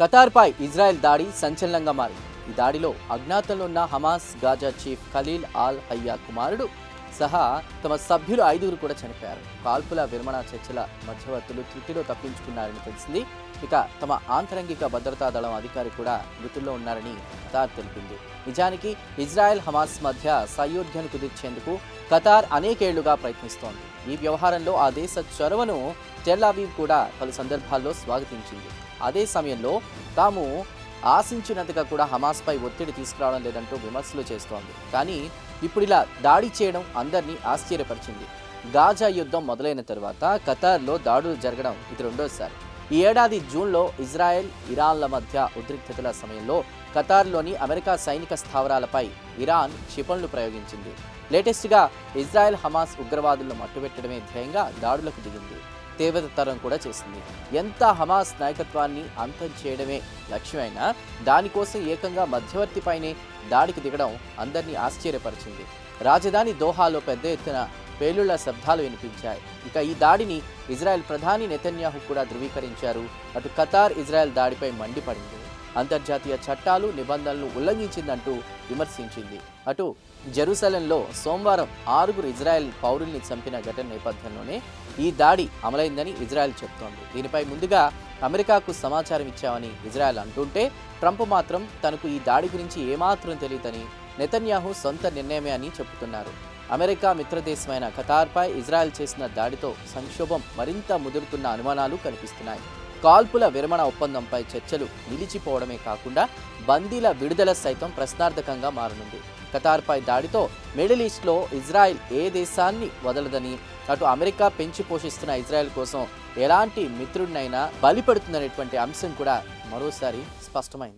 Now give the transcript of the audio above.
ఖతార్పై Israel దాడి సంచలనంగా మారింది. ఈ దాడిలో అజ్ఞాతంలో ఉన్న Hamas Gaza chief Khalil al Hayya కుమారుడు సహా తమ సభ్యులు ఐదుగురు కూడా చనిపోయారు. కాల్పుల విరమణ చర్చల మధ్యవర్తులు తృప్తిలో తప్పించుకున్నారని తెలిసింది. ఇక తమ ఆంతరంగిక భద్రతా దళం అధికారి కూడా మృతుల్లో ఉన్నారని ఖతార్ తెలిపింది. నిజానికి ఇజ్రాయెల్ హమాస్ మధ్య సయోధ్యను కుదిర్చేందుకు ఖతార్ అనేకేళ్ళుగా ప్రయత్నిస్తోంది. ఈ వ్యవహారంలో ఆ దేశ చొరవను టెల్ కూడా పలు సందర్భాల్లో స్వాగతించింది. అదే సమయంలో తాము ఆశించినంతగా కూడా హమాస్పై ఒత్తిడి తీసుకురావడం లేదంటూ విమర్శలు చేస్తోంది. కానీ ఇప్పుడు ఇలా దాడి చేయడం అందరినీ ఆశ్చర్యపరిచింది. గాజా యుద్ధం మొదలైన తర్వాత ఖతార్లో దాడులు జరగడం ఇది రెండోసారి. ఈ ఏడాది జూన్లో ఇజ్రాయెల్ ఇరాన్ల మధ్య ఉద్రిక్తతల సమయంలో ఖతార్లోని అమెరికా సైనిక స్థావరాలపై ఇరాన్ క్షిపణులు ప్రయోగించింది. లేటెస్ట్గా ఇజ్రాయెల్ హమాస్ ఉగ్రవాదులను మట్టుబెట్టడమే ధ్యేయంగా దాడులకు దిగింది. తీవ్రతరం కూడా చేసింది. ఎంత హమాస్ నాయకత్వాన్ని అంతం చేయడమే లక్ష్యమైనా దానికోసం ఏకంగా మధ్యవర్తిపైనే దాడికి దిగడం అందరినీ ఆశ్చర్యపరిచింది. రాజధాని దోహాలో పెద్ద ఎత్తున పేలుళ్ళ శబ్దాలు వినిపించాయి. ఇక ఈ దాడిని ఇజ్రాయెల్ ప్రధాని నెతన్యాహు కూడా ధృవీకరించారు. అటు ఖతార్ ఇజ్రాయెల్ దాడిపై మండిపడింది. అంతర్జాతీయ చట్టాలు నిబంధనలు ఉల్లంఘించిందంటూ విమర్శించింది. అటు జెరూసలంలో సోమవారం ఆరుగురు ఇజ్రాయెల్ పౌరుల్ని చంపిన ఘటన నేపథ్యంలోనే ఈ దాడి అమలైందని ఇజ్రాయెల్ చెప్తోంది. దీనిపై ముందుగా అమెరికాకు సమాచారం ఇచ్చామని ఇజ్రాయెల్ అంటుంటే ట్రంప్ మాత్రం తనకు ఈ దాడి గురించి ఏమాత్రం తెలియదని నెతన్యాహు సొంత నిర్ణయమే అని చెబుతున్నారు. అమెరికా మిత్రదేశమైన ఖతార్పై ఇజ్రాయెల్ చేసిన దాడితో సంక్షోభం మరింత ముదురుతున్న అనుమానాలు కనిపిస్తున్నాయి. కాల్పుల విరమణ ఒప్పందంపై చర్చలు నిలిచిపోవడమే కాకుండా బందీల విడుదల సైతం ప్రశ్నార్థకంగా మారనుంది. ఖతార్పై దాడితో మిడిల్ ఈస్ట్లో ఇజ్రాయెల్ ఏ దేశాన్ని వదలదని అటు అమెరికా పెంచి పోషిస్తున్న ఇజ్రాయెల్ కోసం ఎలాంటి మిత్రుడినైనా బలిపడుతుందనేటువంటి అంశం కూడా మరోసారి స్పష్టమైంది.